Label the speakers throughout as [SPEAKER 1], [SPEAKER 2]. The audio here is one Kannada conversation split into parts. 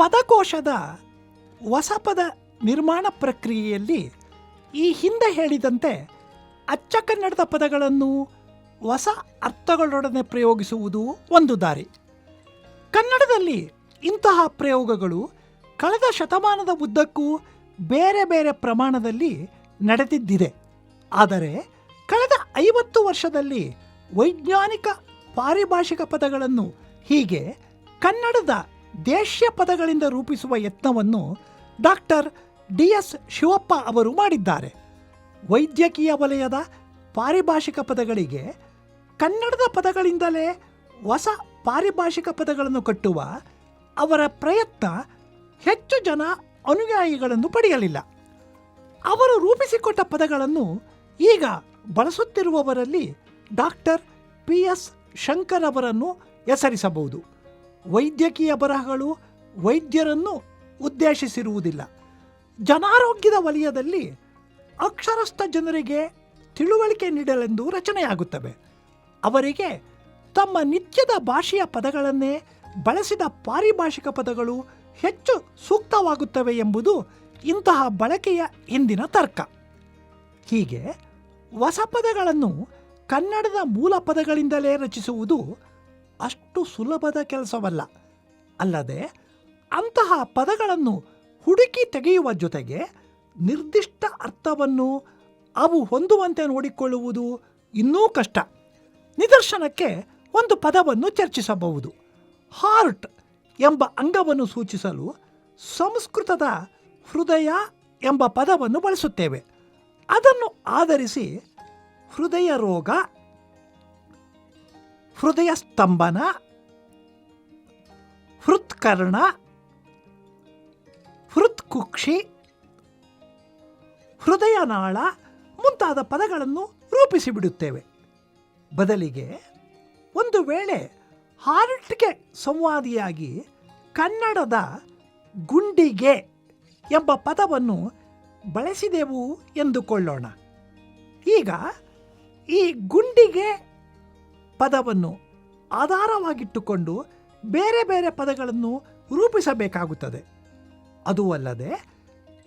[SPEAKER 1] ಪದಕೋಶದ ಹೊಸ ಪದ ನಿರ್ಮಾಣ ಪ್ರಕ್ರಿಯೆಯಲ್ಲಿ ಈ ಹಿಂದೆ ಹೇಳಿದಂತೆ ಅಚ್ಚ ಕನ್ನಡದ ಪದಗಳನ್ನು ಹೊಸ ಅರ್ಥಗಳೊಡನೆ ಪ್ರಯೋಗಿಸುವುದು ಒಂದು ದಾರಿ. ಕನ್ನಡದಲ್ಲಿ ಇಂತಹ ಪ್ರಯೋಗಗಳು ಕಳೆದ ಶತಮಾನದ ಉದ್ದಕ್ಕೂ ಬೇರೆ ಬೇರೆ ಪ್ರಮಾಣದಲ್ಲಿ ನಡೆದಿದ್ದಿದೆ. ಆದರೆ ಕಳೆದ ಐವತ್ತು ವರ್ಷದಲ್ಲಿ ವೈಜ್ಞಾನಿಕ ಪಾರಿಭಾಷಿಕ ಪದಗಳನ್ನು ಹೀಗೆ ಕನ್ನಡದ ದೇಶ್ಯ ಪದಗಳಿಂದ ರೂಪಿಸುವ ಯತ್ನವನ್ನು ಡಾಕ್ಟರ್ ಡಿ ಎಸ್ ಶಿವಪ್ಪ ಅವರು ಮಾಡಿದ್ದಾರೆ. ವೈದ್ಯಕೀಯ ವಲಯದ ಪಾರಿಭಾಷಿಕ ಪದಗಳಿಗೆ ಕನ್ನಡದ ಪದಗಳಿಂದಲೇ ಹೊಸ ಪಾರಿಭಾಷಿಕ ಪದಗಳನ್ನು ಕಟ್ಟುವ ಅವರ ಪ್ರಯತ್ನ ಹೆಚ್ಚು ಜನ ಅನುಯಾಯಿಗಳನ್ನು ಪಡೆಯಲಿಲ್ಲ. ಅವರು ರೂಪಿಸಿಕೊಟ್ಟ ಪದಗಳನ್ನು ಈಗ ಬಳಸುತ್ತಿರುವವರಲ್ಲಿ ಡಾಕ್ಟರ್ ಪಿ ಎಸ್ ಶಂಕರ್ ಅವರನ್ನು ಹೆಸರಿಸಬಹುದು. ವೈದ್ಯಕೀಯ ಬರಹಗಳು ವೈದ್ಯರನ್ನು ಉದ್ದೇಶಿಸಿರುವುದಿಲ್ಲ. ಜನಾರೋಗ್ಯದ ವಲಯದಲ್ಲಿ ಅಕ್ಷರಸ್ಥ ಜನರಿಗೆ ತಿಳುವಳಿಕೆ ನೀಡಲೆಂದು ರಚನೆಯಾಗುತ್ತವೆ. ಅವರಿಗೆ ತಮ್ಮ ನಿತ್ಯದ ಭಾಷೆಯ ಪದಗಳನ್ನೇ ಬಳಸಿದ ಪಾರಿಭಾಷಿಕ ಪದಗಳು ಹೆಚ್ಚು ಸೂಕ್ತವಾಗುತ್ತವೆ ಎಂಬುದು ಇಂತಹ ಬಳಕೆಯ ಹಿಂದಿನ ತರ್ಕ. ಹೀಗೆ ಹೊಸ ಪದಗಳನ್ನು ಕನ್ನಡದ ಮೂಲ ಪದಗಳಿಂದಲೇ ರಚಿಸುವುದು ಅಷ್ಟು ಸುಲಭದ ಕೆಲಸವಲ್ಲ. ಅಲ್ಲದೆ ಅಂತಹ ಪದಗಳನ್ನು ಹುಡುಕಿ ತೆಗೆಯುವ ಜೊತೆಗೆ ನಿರ್ದಿಷ್ಟ ಅರ್ಥವನ್ನು ಅವು ಹೊಂದುವಂತೆ ನೋಡಿಕೊಳ್ಳುವುದು ಇನ್ನೂ ಕಷ್ಟ. ನಿದರ್ಶನಕ್ಕೆ ಒಂದು ಪದವನ್ನು ಚರ್ಚಿಸಬಹುದು. ಹಾರ್ಟ್ ಎಂಬ ಅಂಗವನ್ನು ಸೂಚಿಸಲು ಸಂಸ್ಕೃತದ ಹೃದಯ ಎಂಬ ಪದವನ್ನು ಬಳಸುತ್ತೇವೆ. ಅದನ್ನು ಆಧರಿಸಿ ಹೃದಯ ರೋಗ ಹೃದಯ ಸ್ತಂಭನ ಹೃತ್ಕರ್ಣ ಹೃತ್ಕುಕ್ಷಿ ಹೃದಯನಾಳ ಮುಂತಾದ ಪದಗಳನ್ನು ರೂಪಿಸಿಬಿಡುತ್ತೇವೆ ಬದಲಿಗೆ ಒಂದು ವೇಳೆ ಹಾರ್ಟ್ಗೆ ಸಂವಾದಿಯಾಗಿ ಕನ್ನಡದ ಗುಂಡಿಗೆ ಎಂಬ ಪದವನ್ನು ಬಳಸಿದೆವು ಎಂದುಕೊಳ್ಳೋಣ. ಈಗ ಈ ಗುಂಡಿಗೆ ಪದವನ್ನು ಆಧಾರವಾಗಿಟ್ಟುಕೊಂಡು ಬೇರೆ ಬೇರೆ ಪದಗಳನ್ನು ರೂಪಿಸಬೇಕಾಗುತ್ತದೆ. ಅದು ಅಲ್ಲದೆ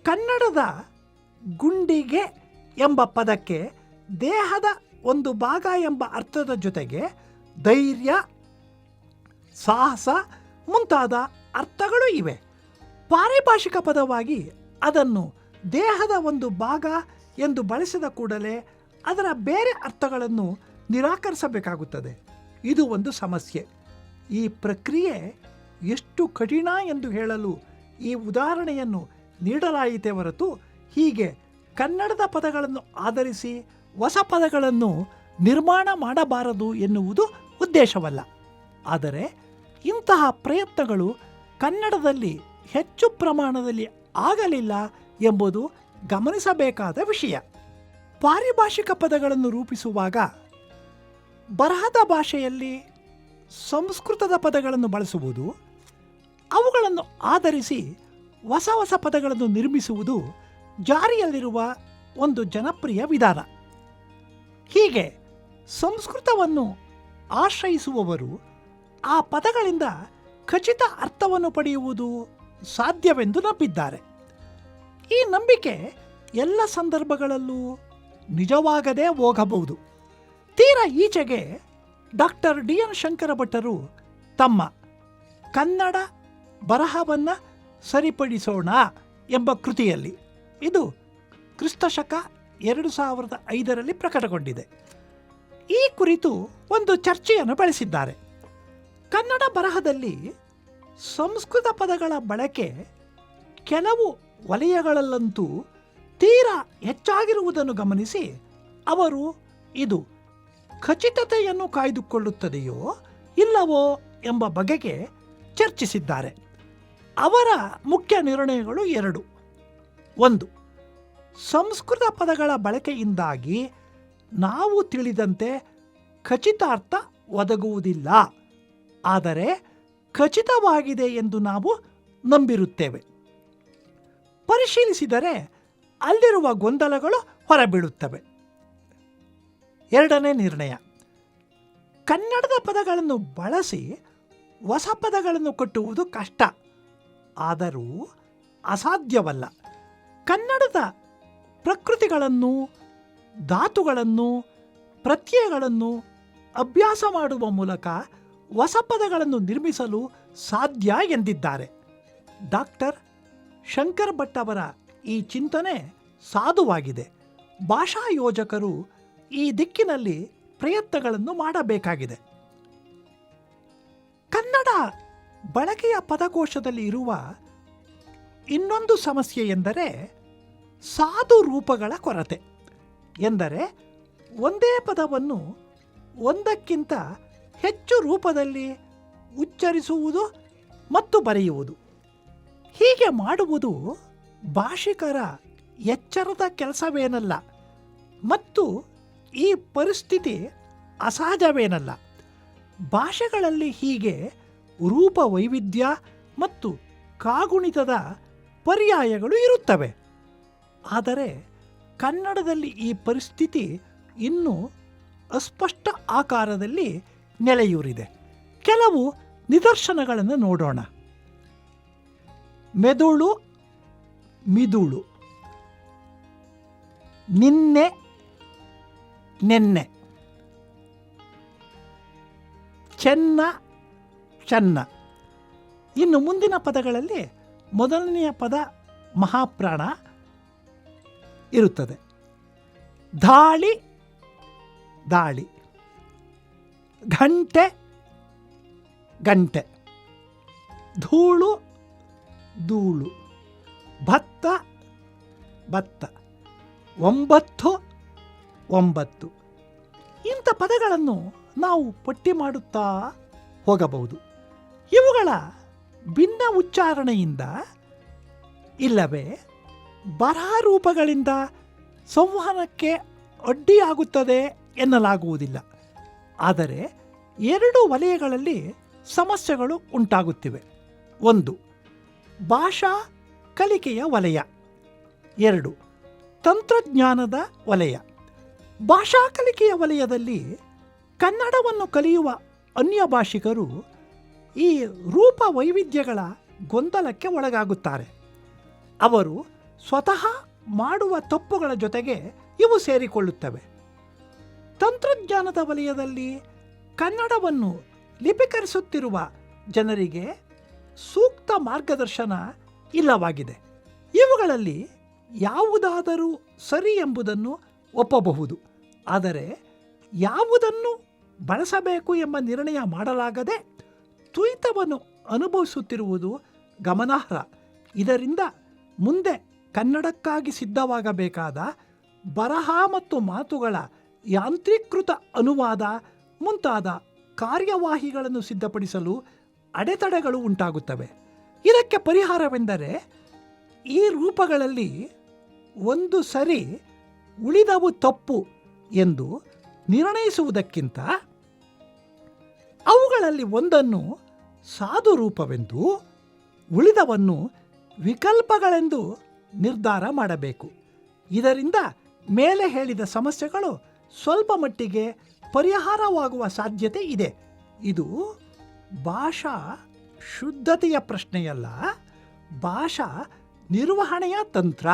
[SPEAKER 1] ಕನ್ನಡದ ಗುಂಡಿಗೆ ಎಂಬ ಪದಕ್ಕೆ ದೇಹದ ಒಂದು ಭಾಗ ಎಂಬ ಅರ್ಥದ ಜೊತೆಗೆ ಧೈರ್ಯ, ಸಾಹಸ ಮುಂತಾದ ಅರ್ಥಗಳು ಇವೆ. ಪಾರಿಭಾಷಿಕ ಪದವಾಗಿ ಅದನ್ನು ದೇಹದ ಒಂದು ಭಾಗ ಎಂದು ಬಳಸಿದ ಕೂಡಲೇ ಅದರ ಬೇರೆ ಅರ್ಥಗಳನ್ನು ನಿರಾಕರಿಸಬೇಕಾಗುತ್ತದೆ. ಇದು ಒಂದು ಸಮಸ್ಯೆ. ಈ ಪ್ರಕ್ರಿಯೆ ಎಷ್ಟು ಕಠಿಣ ಎಂದು ಹೇಳಲು ಈ ಉದಾಹರಣೆಯನ್ನು ನೀಡಲಾಯಿತೇ ಹೊರತು ಹೀಗೆ ಕನ್ನಡದ ಪದಗಳನ್ನು ಆಧರಿಸಿ ಹೊಸ ಪದಗಳನ್ನು ನಿರ್ಮಾಣ ಮಾಡಬಾರದು ಎನ್ನುವುದು ಉದ್ದೇಶವಲ್ಲ. ಆದರೆ ಇಂತಹ ಪ್ರಯತ್ನಗಳು ಕನ್ನಡದಲ್ಲಿ ಹೆಚ್ಚು ಪ್ರಮಾಣದಲ್ಲಿ ಆಗಲಿಲ್ಲ ಎಂಬುದು ಗಮನಿಸಬೇಕಾದ ವಿಷಯ. ಪಾರಿಭಾಷಿಕ ಪದಗಳನ್ನು ರೂಪಿಸುವಾಗ ಬರಹದ ಭಾಷೆಯಲ್ಲಿ ಸಂಸ್ಕೃತದ ಪದಗಳನ್ನು ಬಳಸುವುದು, ಅವುಗಳನ್ನು ಆಧರಿಸಿ ಹೊಸ ಹೊಸ ಪದಗಳನ್ನು ನಿರ್ಮಿಸುವುದು ಜಾರಿಯಲ್ಲಿರುವ ಒಂದು ಜನಪ್ರಿಯ ವಿಧಾನ. ಹೀಗೆ ಸಂಸ್ಕೃತವನ್ನು ಆಶ್ರಯಿಸುವವರು ಆ ಪದಗಳಿಂದ ಖಚಿತ ಅರ್ಥವನ್ನು ಪಡೆಯುವುದು ಸಾಧ್ಯವೆಂದು ನಂಬಿದ್ದಾರೆ. ಈ ನಂಬಿಕೆ ಎಲ್ಲ ಸಂದರ್ಭಗಳಲ್ಲೂ ನಿಜವಾಗದೇ ಹೋಗಬಹುದು. ತೀರಾ ಈಚೆಗೆ ಡಾಕ್ಟರ್ ಡಿ ಎನ್ ಶಂಕರ ಭಟ್ಟರು ತಮ್ಮ ಕನ್ನಡ ಬರಹವನ್ನು ಸರಿಪಡಿಸೋಣ ಎಂಬ ಕೃತಿಯಲ್ಲಿ ಇದು ಕ್ರಿಸ್ತಶಕ ಎರಡು ಸಾವಿರದ ಐದರಲ್ಲಿ ಪ್ರಕಟಗೊಂಡಿದೆ. ಈ ಕುರಿತು ಒಂದು ಚರ್ಚೆಯನ್ನು ಬಳಸಿದ್ದಾರೆ. ಕನ್ನಡ ಬರಹದಲ್ಲಿ ಸಂಸ್ಕೃತ ಪದಗಳ ಬಳಕೆ ಕೆಲವು ವಲಯಗಳಲ್ಲಂತೂ ತೀರಾ ಹೆಚ್ಚಾಗಿರುವುದನ್ನು ಗಮನಿಸಿ ಅವರು ಇದು ಖಚಿತತೆಯನ್ನು ಕಾಯ್ದುಕೊಳ್ಳುತ್ತದೆಯೋ ಇಲ್ಲವೋ ಎಂಬ ಬಗೆಗೆ ಚರ್ಚಿಸಿದ್ದಾರೆ. ಅವರ ಮುಖ್ಯ ನಿರ್ಣಯಗಳು ಎರಡು. ಒಂದು, ಸಂಸ್ಕೃತ ಪದಗಳ ಬಳಕೆಯಿಂದಾಗಿ ನಾವು ತಿಳಿದಂತೆ ಖಚಿತಾರ್ಥ ಒದಗುವುದಿಲ್ಲ. ಆದರೆ ಖಚಿತವಾಗಿದೆ ಎಂದು ನಾವು ನಂಬಿರುತ್ತೇವೆ. ಪರಿಶೀಲಿಸಿದರೆ ಅಲ್ಲಿರುವ ಗೊಂದಲಗಳು ಹೊರಬೀಳುತ್ತವೆ ಎರಡನೇ ನಿರ್ಣಯ. ಕನ್ನಡದ ಪದಗಳನ್ನು ಬಳಸಿ ಹೊಸ ಪದಗಳನ್ನು ಕಟ್ಟುವುದು ಕಷ್ಟ. ಆದರೂ ಅಸಾಧ್ಯವಲ್ಲ. ಕನ್ನಡದ ಪ್ರಕೃತಿಗಳನ್ನು, ಧಾತುಗಳನ್ನು, ಪ್ರತ್ಯಯಗಳನ್ನು ಅಭ್ಯಾಸ ಮಾಡುವ ಮೂಲಕ ಹೊಸ ಪದಗಳನ್ನು ನಿರ್ಮಿಸಲು ಸಾಧ್ಯ ಎಂದಿದ್ದಾರೆ. ಡಾಕ್ಟರ್ ಶಂಕರ್ ಭಟ್ ಅವರ ಈ ಚಿಂತನೆ ಸಾಧುವಾಗಿದೆ. ಭಾಷಾ ಯೋಜಕರು ಈ ದಿಕ್ಕಿನಲ್ಲಿ ಪ್ರಯತ್ನಗಳನ್ನು ಮಾಡಬೇಕಾಗಿದೆ. ಕನ್ನಡ ಬಳಕೆಯ ಪದಕೋಶದಲ್ಲಿ ಇರುವ ಇನ್ನೊಂದು ಸಮಸ್ಯೆ ಎಂದರೆ ಸಾಧು ರೂಪಗಳ ಕೊರತೆ. ಎಂದರೆ ಒಂದೇ ಪದವನ್ನು ಒಂದಕ್ಕಿಂತ ಹೆಚ್ಚು ರೂಪದಲ್ಲಿ ಉಚ್ಚರಿಸುವುದು ಮತ್ತು ಬರೆಯುವುದು. ಹೀಗೆ ಮಾಡುವುದು ಭಾಷಿಕರ ಎಚ್ಚರದ ಕೆಲಸವೇನಲ್ಲ. ಮತ್ತು ಈ ಪರಿಸ್ಥಿತಿ ಅಸಹಜವೇನಲ್ಲ. ಭಾಷೆಗಳಲ್ಲಿ ಹೀಗೆ ರೂಪ ವೈವಿಧ್ಯ ಮತ್ತು ಕಾಗುಣಿತದ ಪರ್ಯಾಯಗಳು ಇರುತ್ತವೆ. ಆದರೆ ಕನ್ನಡದಲ್ಲಿ ಈ ಪರಿಸ್ಥಿತಿ ಇನ್ನೂ ಅಸ್ಪಷ್ಟ ಆಕಾರದಲ್ಲಿ ನೆಲೆಯೂರಿದೆ. ಕೆಲವು ನಿದರ್ಶನಗಳನ್ನು ನೋಡೋಣ. ಮೆದುಳು ಮಿದುಳು. ನಿನ್ನೆ ನೆನ್ನೆ. ಚೆನ್ನ ಚೆನ್ನ ಇನ್ನು ಮುಂದಿನ ಪದಗಳಲ್ಲಿ ಮೊದಲನೆಯ ಪದ ಮಹಾಪ್ರಾಣ ಇರುತ್ತದೆ. ದಾಳಿ ದಾಳಿ. ಘಂಟೆ, ಗಂಟೆ. ಧೂಳು ಧೂಳು. ಭತ್ತ ಭತ್ತ. ಒಂಬತ್ತು ಒಂಬತ್ತು. ಇಂಥ ಪದಗಳನ್ನು ನಾವು ಪಟ್ಟಿ ಮಾಡುತ್ತಾ ಹೋಗಬಹುದು. ಇವುಗಳ ಭಿನ್ನ ಉಚ್ಚಾರಣೆಯಿಂದ ಇಲ್ಲವೇ ಬರಹ ರೂಪಗಳಿಂದ ಸಂವಹನಕ್ಕೆ ಅಡ್ಡಿಯಾಗುತ್ತದೆ ಎನ್ನಲಾಗುವುದಿಲ್ಲ. ಆದರೆ ಎರಡು ವಲಯಗಳಲ್ಲಿ ಸಮಸ್ಯೆಗಳು ಉಂಟಾಗುತ್ತಿವೆ. ಒಂದು, ಭಾಷಾ ಕಲಿಕೆಯ ವಲಯ. ಎರಡು, ತಂತ್ರಜ್ಞಾನದ ವಲಯ. ಭಾಷಾ ಕಲಿಕೆಯ ವಲಯದಲ್ಲಿ ಕನ್ನಡವನ್ನು ಕಲಿಯುವ ಅನ್ಯ ಭಾಷಿಕರು ಈ ರೂಪ ವೈವಿಧ್ಯಗಳ ಗೊಂದಲಕ್ಕೆ ಒಳಗಾಗುತ್ತಾರೆ. ಅವರು ಸ್ವತಃ ಮಾಡುವ ತಪ್ಪುಗಳ ಜೊತೆಗೆ ಇವು ಸೇರಿಕೊಳ್ಳುತ್ತವೆ. ತಂತ್ರಜ್ಞಾನದ ವಲಯದಲ್ಲಿ ಕನ್ನಡವನ್ನು ಲಿಪಿಕರಿಸುತ್ತಿರುವ ಜನರಿಗೆ ಸೂಕ್ತ ಮಾರ್ಗದರ್ಶನ ಇಲ್ಲವಾಗಿದೆ. ಇವುಗಳಲ್ಲಿ ಯಾವುದಾದರೂ ಸರಿ ಎಂಬುದನ್ನು ಒಪ್ಪಬಹುದು. ಆದರೆ ಯಾವುದನ್ನು ಬಳಸಬೇಕು ಎಂಬ ನಿರ್ಣಯ ಮಾಡಲಾಗದೆ ತುಯಿತವನ್ನು ಅನುಭವಿಸುತ್ತಿರುವುದು ಗಮನಾರ್ಹ. ಇದರಿಂದ ಮುಂದೆ ಕನ್ನಡಕ್ಕಾಗಿ ಸಿದ್ಧವಾಗಬೇಕಾದ ಬರಹ ಮತ್ತು ಮಾತುಗಳ ಯಾಂತ್ರೀಕೃತ ಅನುವಾದ ಮುಂತಾದ ಕಾರ್ಯವಾಹಿಗಳನ್ನು ಸಿದ್ಧಪಡಿಸಲು ಅಡೆತಡೆಗಳು ಉಂಟಾಗುತ್ತವೆ. ಇದಕ್ಕೆ ಪರಿಹಾರವೆಂದರೆ ಈ ರೂಪಗಳಲ್ಲಿ ಒಂದು ಸರಿ ಉಳಿದವು ತಪ್ಪು ಎಂದು ನಿರ್ಣಯಿಸುವುದಕ್ಕಿಂತ ಅವುಗಳಲ್ಲಿ ಒಂದನ್ನು ಸಾಧು ರೂಪವೆಂದು ಉಳಿದವನ್ನು ವಿಕಲ್ಪಗಳೆಂದು ನಿರ್ಧಾರ ಮಾಡಬೇಕು. ಇದರಿಂದ ಮೇಲೆ ಹೇಳಿದ ಸಮಸ್ಯೆಗಳು ಸ್ವಲ್ಪ ಮಟ್ಟಿಗೆ ಪರಿಹಾರವಾಗುವ ಸಾಧ್ಯತೆ ಇದೆ. ಇದು ಭಾಷಾ ಶುದ್ಧತೆಯ ಪ್ರಶ್ನೆಯಲ್ಲ, ಭಾಷಾ ನಿರ್ವಹಣೆಯ ತಂತ್ರ.